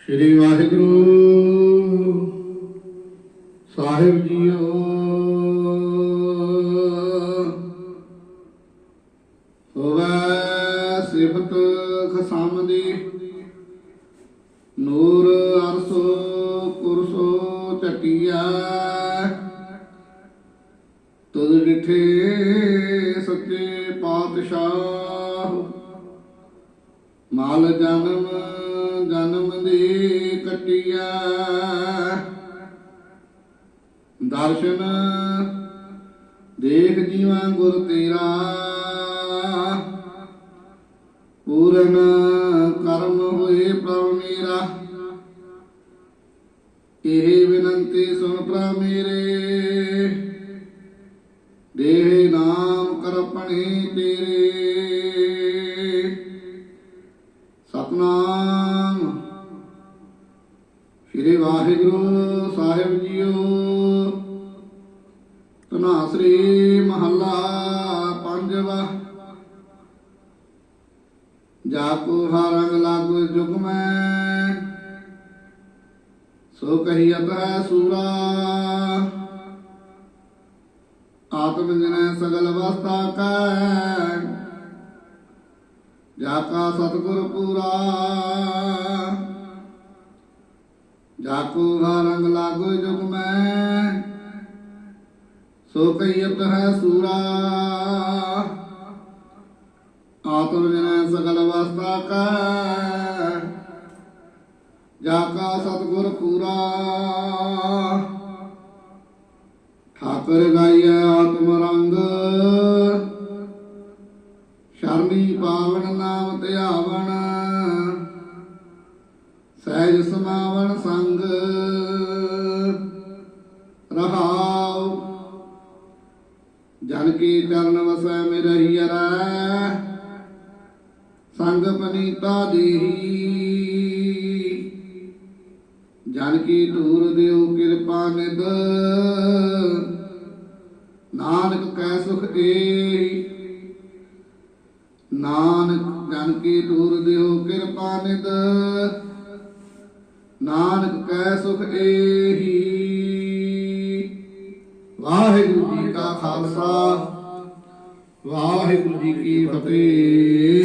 ਸ਼੍ਰੀ ਵਾਹਿਗੁਰੂ ਸਾਹਿਬ JIO. ਹੋਵੇ ਸਿਫਤ ਖਸਮ ਦੀ ਨੂਰ ਅਰਸੋ ਕੁਰਸੋ ਚਟਿਆ ਤੁਧ ਡਿਠੇ ਸੱਚੇ ਪਾਤਸ਼ਾਹ ਮਲ ਜਨਮ ਜਨਮ ਦੀ ਕਟਿਆ। ਦਰਸ਼ਨ ਦੇਖ ਜੀਵਾਂ ਗੁਰ ਤੇਰਾ। ਪੂਰਨ ਕਰਮ ਹੋਏ ਪ੍ਰਭ ਮੇਰਾ। ਇਹ ਬੇਨੰਤੀ ਸੁਣ ਪ੍ਰਭ ਮੇਰੇ। ਦੇਹ ਨਾਮ ਕਰਪਣੇ ਤੇਰੇ। ਸਤਨਾਮ। ਸ੍ਰੀ ਵਾਹਿਗੁਰੂ ਸਾਹਿਬ ਜੀਓ। ਤਨਾਸਰੀ ਮਹੱਲਾ ਪੰਜਵਾ। ਜਾ ਕੋ ਹਾਰੰਗ ਲਾਗੂ ਜੁਗ ਮੈਂ। ਸੋ ਕਹੀਅਤ ਹੈ ਸੂਰਾ। ਆਤਮ ਜਨ ਸਗਲ ਵਸਤਾ ਕੈ ਜਾ ਕਾ ਸਤਿਗੁਰ ਪੂਰਾ। ਜਾ ਕੋ ਰੰਗ ਲਾਗੋ ਜੁਗ ਮੈਂ। ਸੋ ਕਈਤ ਹੈ ਸੂਰਾ। ਆਤਮ ਜਨੈ ਸਗਲ ਅਵਸਥਾ ਕੈ। ਜਾ ਕਾ ਸਤਿਗੁਰ ਪੂਰਾ। ਠਾਕਰ ਗਾਈਐ ਆਤਮ ਰੰਗ। ਸ਼ਰਣੀ ਪਾਵਨ ਨਾਮ ਧਿਆਵਣ, ਸਹਿਜ ਸਮਾਵਣ ਸੰਗ, ਰਹਾਉ। ਜਨ ਕੀ ਚਰਨ ਵਸੈ ਮਿਰਹੀਰੈ ਸੰਗ ਪਨੀਤਾ ਦੇਹੀ। ਜਨ ਕੀ ਧੂਰ ਦਿਓ ਕਿਰਪਾ ਨਿਦ ਨਾਨਕ ਕੈ ਸੁਖ ਏ ਨਾਨਕ ਜਨ ਕੀ ਧੂਰ ਦਿਓ ਕਿਰਪਾ ਨਿਦ ਨਾਨਕ ਕੈ ਸੁਖ ਏਹੀ। ਵਾਹਿਗੁਰੂ ਜੀ ਕਾ ਖਾਲਸਾ। ਵਾਹਿਗੁਰੂ ਜੀ ਕੀ ਫਤਿਹ।